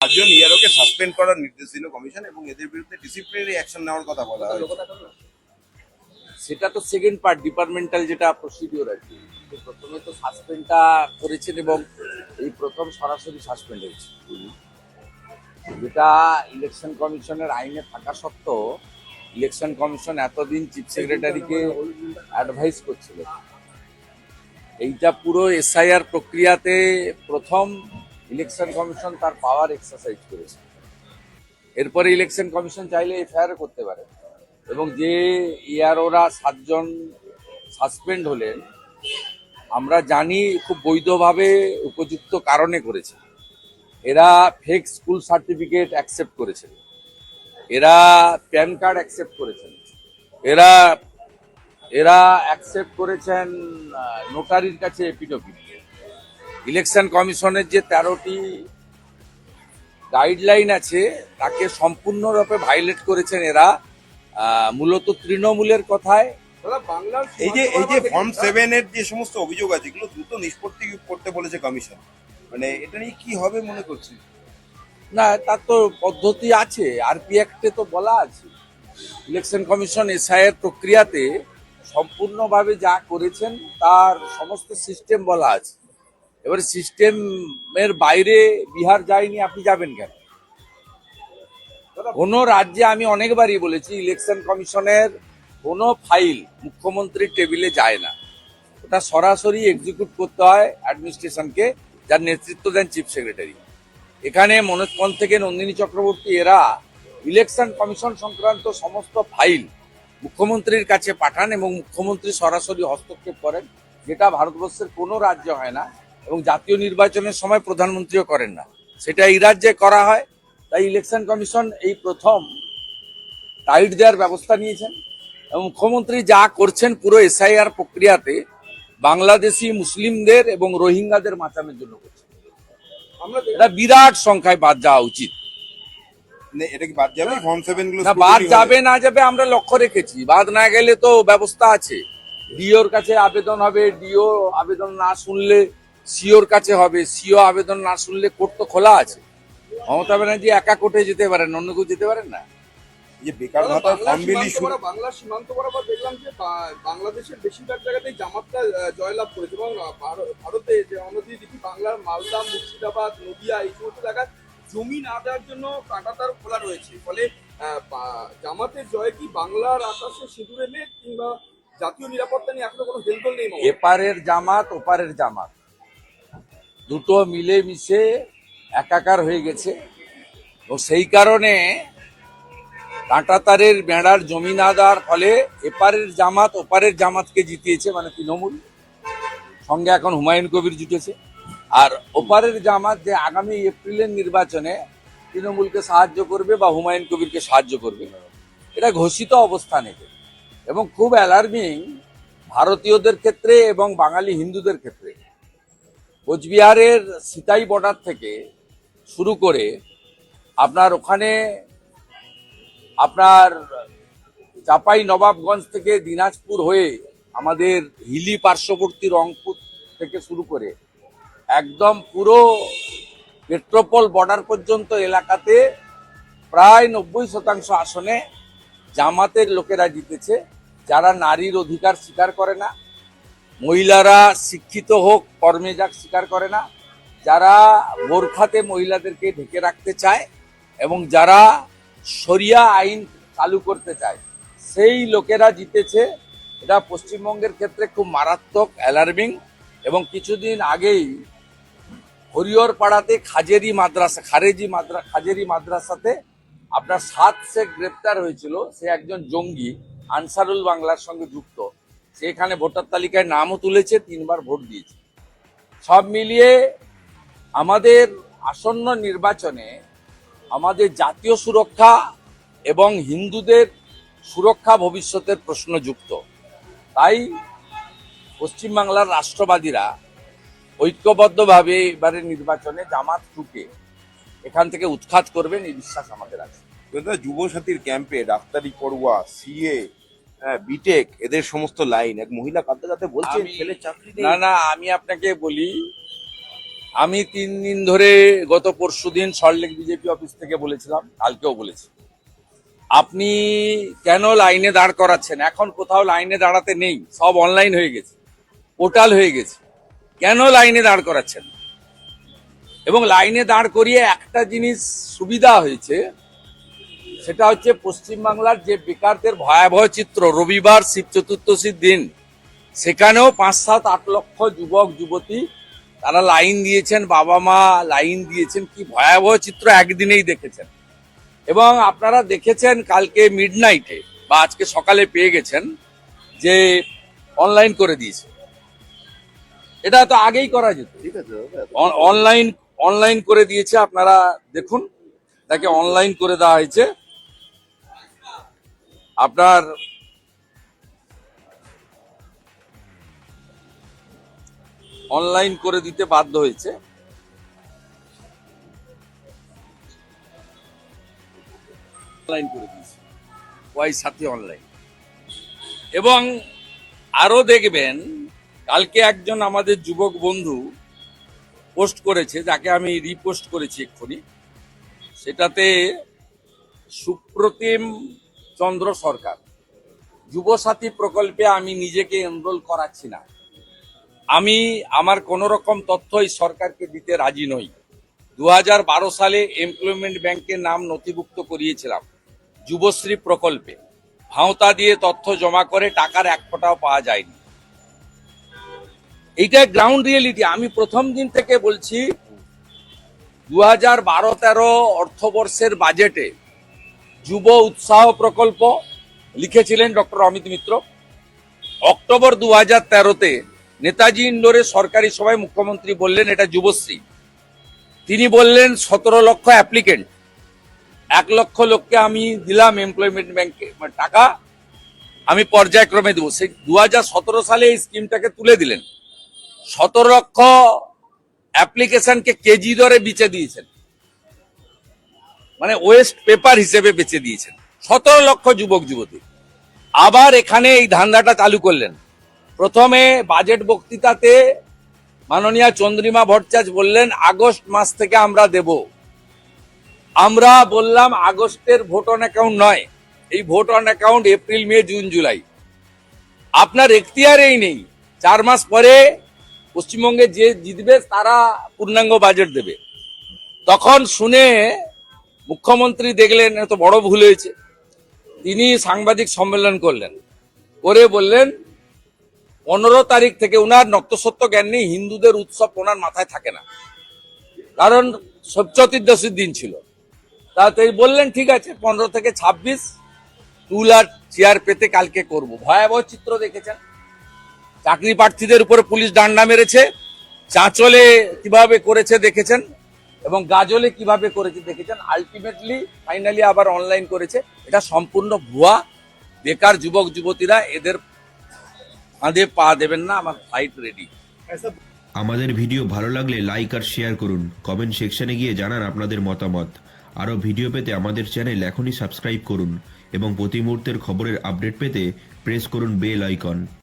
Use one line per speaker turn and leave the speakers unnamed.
পাঁচজন ইয়ারোকে সাসপেন্ড করার নির্দেশ দিল কমিশন এবং এদের বিরুদ্ধে ডিসিপ্লিনারি অ্যাকশন নেওয়ার কথা বলা হয়েছে
সেটা তো সেকেন্ড পার্ট ডিপার্টমেন্টাল যেটা প্রসিডিওর আর কি। প্রথমে তো সাসপেন্ডটা করেছেন এবং এই প্রথম সরাসরি সাসপেন্ড হয়েছে। যেটা ইলেকশন কমিশনের আইনে থাকা সত্ত্বেও ইলেকশন কমিশন এতদিন চিফ সেক্রেটারিকে অ্যাডভাইস করছিল। এইটা পুরো এসআইআর প্রক্রিয়াতে প্রথম ইলেকশন কমিশন তার পাওয়ার এক্সারসাইজ করেছে। এরপরে ইলেকশন কমিশন চাইলে এফআইআর করতে পারে। এবং যে ইয়ারোরা সাতজন সাসপেন্ড হলেন, আমরা জানি খুব বৈধভাবে উপযুক্ত কারণে করেছে। এরা ফেক স্কুল সার্টিফিকেট অ্যাকসেপ্ট করেছেন। এরা প্যান কার্ড অ্যাকসেপ্ট করেছেন। এরা এরা অ্যাকসেপ্ট করেছেন নোটারির কাছে এপিডোপিট ইলেকশন কমিশনের যে তেরোটি গাইডলাইন আছে তাকে সম্পূর্ণরূপে ভাইলেট করেছেন এরা মূলত তৃণমূলের কথায়।
এই যে এই যে ফর্ম সেভেন এর যে সমস্ত অভিযোগ আছে এগুলো দ্রুত নিষ্পত্তি করতে বলেছে কমিশন। মানে এটা নিয়ে কি হবে মনে করছি
না তার তো পদ্ধতি আছে আরপি অ্যাক্টে তো বলা আছে। ইলেকশন কমিশন এসআইয়ের প্রক্রিয়াতে সম্পূর্ণভাবে যা করেছেন তার সমস্ত সিস্টেম বলা আছে। এবার সিস্টেমের বাইরে বিহার যায়নি আপনি যাবেন কেন? কোনো রাজ্যে আমি অনেকবারই বলেছি, ইলেকশন কমিশনের কোনো ফাইল মুখ্যমন্ত্রীর টেবিলে যায় না। ওটা সরাসরি এক্সিকিউট করতে হয় অ্যাডমিনিস্ট্রেশনকে যার নেতৃত্ব দেন চিফ সেক্রেটারি এখানে মনোজ থেকে নন্দিনী চক্রবর্তী, এরা ইলেকশন কমিশন সংক্রান্ত সমস্ত ফাইল মুখ্যমন্ত্রীর কাছে পাঠান এবং মুখ্যমন্ত্রী সরাসরি হস্তক্ষেপ করেন, যেটা ভারতবর্ষের কোনো রাজ্যে হয় না। এবং জাতীয় নির্বাচনের সময় প্রধানমন্ত্রীও করেন না। সেটা এই রাজ্যে করা হয়। তাই ইলেকশন কমিশন এই প্রথম টাইট দেওয়ার ব্যবস্থা নিয়েছেন এবং মুখ্যমন্ত্রী যা করছেন পুরো এসআইআর প্রক্রিয়াতে বাংলাদেশি মুসলিমদের এবং রোহিঙ্গাদের বাঁচানোর জন্য করছেন। এটা বিরাট সংখ্যায় বাদ যাওয়া উচিত।
এটা কি বাদ যাবে? ফর্ম
সেভেনগুলো বাদ যাবে না যাবে আমরা লক্ষ্য রেখেছি। বাদ না গেলে তো ব্যবস্থা আছে। ডিওর কাছে আবেদন হবে ডিও আবেদন না শুনলে সিওর কাছে হবে সিও আবেদন না শুনলে কোর্ট তো খোলা আছে। মমতা ব্যানার্জি একা কোর্টে যেতে পারেন অন্য কেউ যেতে পারেন না?
যে বেকার ভাতার ফর্ম বিলি শুরু
বাংলা সীমান্ত বরাবর দেখলাম যে বাংলাদেশের বেশিরভাগ জায়গাতেই জামাতটা জয়লাভ করেছে এবং ভারতে যে অন্যদিকে দেখি বাংলার মালদা মুর্শিদাবাদ নদিয়া এই সমস্ত জায়গায় জমি না দেওয়ার জন্য কাঁটাতার খোলা রয়েছে। ফলে জামাতের জয় কি বাংলার আকাশে সিঁদুর এলে কিংবা জাতীয় নিরাপত্তা নিয়ে এখনও কোনো হেলদোল নেই
এপারের জামাত ওপারের জামাত। দুটো মিলে মিশে একাকার হয়ে গেছে। তো সেই কারণে কাঁটাতারের বেড়ার জমি না দেওয়ার ফলে এপারের জামাত ওপারের জামাতকে জিতিয়েছে মানে তৃণমূল। সঙ্গে এখন হুমায়ুন কবির জুটেছে। আর ওপারের জামাত যে আগামী এপ্রিলের নির্বাচনে তৃণমূলকে সাহায্য করবে বা হুমায়ুন কবিরকে সাহায্য করবে। এটা ঘোষিত অবস্থান এবং খুব অ্যালার্মিং ভারতীয়দের ক্ষেত্রে এবং বাঙালি হিন্দুদের ক্ষেত্রে। কোচবিহারের সিতাই বর্ডার থেকে শুরু করে আপনার ওখানে আপনার চাপাই নবাবগঞ্জ থেকে দিনাজপুর হয়ে আমাদের হিলি পার্শ্ববর্তী রংপুর থেকে শুরু করে একদম পুরো পেট্রোপল বর্ডার পর্যন্ত এলাকাতে প্রায় নব্বই শতাংশ আসনে জামাতের লোকেরা জিতেছে। যারা নারীর অধিকার স্বীকার করে না মহিলারা শিক্ষিত হোক, কর্মে যাক, স্বীকার করে না। যারা বোরখাতে মহিলাদেরকে ঢেকে রাখতে চায় এবং যারা শরিয়া আইন চালু করতে চায়, সেই লোকেরা জিতেছে। এটা পশ্চিমবঙ্গের ক্ষেত্রে খুব মারাত্মক অ্যালার্মিং এবং কিছুদিন আগেই হরিহর পাড়াতে খাজেরি মাদ্রাসা, খারেজি মাদ্রা, খাজেরি মাদ্রাসাতে আপনার সাত শেখ গ্রেপ্তার হয়েছিল। সে একজন জঙ্গি, আনসারুল বাংলার সঙ্গে যুক্ত। সে এখানে ভোটার তালিকায় নামও তুলেছে, তিনবার ভোট দিয়েছে। সব মিলিয়ে আমাদের আসন্ন নির্বাচনে আমাদের জাতীয় সুরক্ষা এবং হিন্দুদের সুরক্ষা ভবিষ্যতের প্রশ্ন যুক্ত। তাই পশ্চিমবাংলার রাষ্ট্রবাদীরা ঐক্যবদ্ধভাবে এবারের নির্বাচনে জামাত টুকে এখান থেকে উৎখাত করবেন, এই বিশ্বাস আমাদের আছে।
দাদা যুবসাথীর ক্যাম্পে ডাক্তারি পড়ুয়া, সিএ বিটেক এদের সমস্ত লাইন এক মহিলা কাঁদতে কাঁদতে বলছেন
আমি-
ছেলে চাকরি নেই।
না না আমি আপনাকে বলি আমি তিন দিন ধরে গত পরশু দিন সল্টলেক বিজেপি অফিস থেকে বলেছিলাম কালকেও বলেছি। আপনি কেন লাইনে দাঁড় করাচ্ছেন? এখন কোথাও লাইনে দাঁড়াতে নেই সব অনলাইন হয়ে গেছে পোর্টাল হয়ে গেছে। কেন লাইনে দাঁড় করাচ্ছেন? এবং লাইনে দাঁড় করিয়ে একটা জিনিস সুবিধা হয়েছে সেটা হচ্ছে পশ্চিমবাংলার যে বেকারদের ভয়াবহ চিত্র রবিবার শিব চতুর্দশীর দিন। সেখানেও পাঁচ সাত আট লক্ষ যুবক যুবতী তারা লাইন দিয়েছেন বাবা মা লাইন দিয়েছেন কি ভয়াবহ চিত্র একদিনেই দেখেছেন। এবং আপনারা দেখেছেন কালকে মিড নাইটে বা আজকে সকালে পেয়ে গেছেন যে অনলাইন করে দিয়েছে। এটা তো আগেই করা যেত।
ঠিক আছে
অন- অনলাইন অনলাইন করে দিয়েছে আপনারা দেখুন তাকে অনলাইন করে দেওয়া হয়েছে। আপনার অনলাইন করে দিতে বাধ্য হয়েছে। করে ওয়াই সাথী অনলাইন এবং আরও দেখবেন, কালকে একজন আমাদের যুবক বন্ধু পোস্ট করেছে, যাকে আমি রিপোস্ট করেছি এক্ষুনি। সেটাতে সুপ্রতিম চন্দ্র সরকার। যুবসাথী প্রকল্পে আমি নিজেকে এনরোল করাচ্ছি না। আমি আমার কোন রকম তথ্য এই সরকারকে দিতে রাজি নই। দু হাজার বারো সালে এমপ্লয়মেন্ট ব্যাংকের নাম নথিভুক্ত করিয়েছিলাম। যুবশ্রী প্রকল্পে। ভাঁওতা দিয়ে তথ্য জমা করে টাকার এক ফোঁটাও পাওয়া যায়নি। এইটা গ্রাউন্ড রিয়েলিটি আমি প্রথম দিন থেকে বলছি দু হাজার বারো তেরো অর্থবর্ষের বাজেটে যুব উৎসাহ প্রকল্প লিখেছিলেন ডক্টর অমিত মিত্র। অক্টোবর দু হাজার তেরোতে নেতাজি ইন্ডোরে সরকারি সভায় মুখ্যমন্ত্রী বললেন, এটা যুবশ্রী। তিনি বললেন, সতেরো লক্ষ অ্যাপ্লিকেন্ট, এক লক্ষ লোককে আমি দিলাম এমপ্লয়মেন্ট ব্যাংকে টাকা আমি পর্যায়ক্রমে দেবো। সেই দু হাজার সতেরো সালে এই স্কিমটাকে তুলে দিলেন। সতেরো লক্ষ অ্যাপ্লিকেশনকে কেজি দরে বিচে দিয়েছেন। মানে ওয়েস্ট পেপার হিসেবে বেচে দিয়েছেন। সতেরো লক্ষ যুবক, যুবতী। আবার এখানে এই ধান্দাটা চালু করলেন। প্রথমে বাজেট বক্তৃতাতে মাননীয় চন্দ্রিমা ভট্টাচার্য বললেন, আগস্ট মাস থেকে আমরা দেব। আমরা বললাম, আগস্টের ভোট অন অ্যাকাউন্ট নয়। এই vote on account April, May, June, July. আপনার এখতিয়ারেই নেই। চার মাস পরে পশ্চিমবঙ্গে যে জিতবে, তারা পূর্ণাঙ্গ বাজেট দেবে। তখন শুনে মুখ্যমন্ত্রী দেখলেন, এত বড় ভুল হয়েছে। তিনি সাংবাদিক সম্মেলন করলেন। করে বললেন, পনেরো তারিখ থেকে উনার নক্তসত্য জ্ঞান নেই হিন্দুদের উৎসব ওনার মাথায় থাকে না। কারণ চতুর্দশীর দিন ছিল। তাতে বললেন, ঠিক আছে, পনেরো থেকে ছাব্বিশ টুল আর চেয়ার পেতে কালকে করব। ভয়াবহ চিত্র দেখেছেন। চাকরি প্রার্থীদের উপরে পুলিশ ডান্ডা মেরেছে। চাঁচলে কীভাবে করেছে দেখেছেন। এবং গাজলে কীভাবে করেছে দেখেছেন? আলটিমেটলি ফাইনালি আবার অনলাইন করেছে। এটা সম্পূর্ণ ভুয়া। বেকার যুবক, যুবতীরা এদের ফাঁদে পা দেবেন না, আমার ফাইট রেডি
আমাদের ভিডিও ভালো লাগলে লাইক আর শেয়ার করুন। কমেন্ট সেকশনে গিয়ে জানান আপনাদের মতামত। আরও ভিডিও পেতে আমাদের চ্যানেল এখনই সাবস্ক্রাইব করুন এবং প্রতি মুহূর্তের খবরের আপডেট পেতে প্রেস করুন বেল আইকন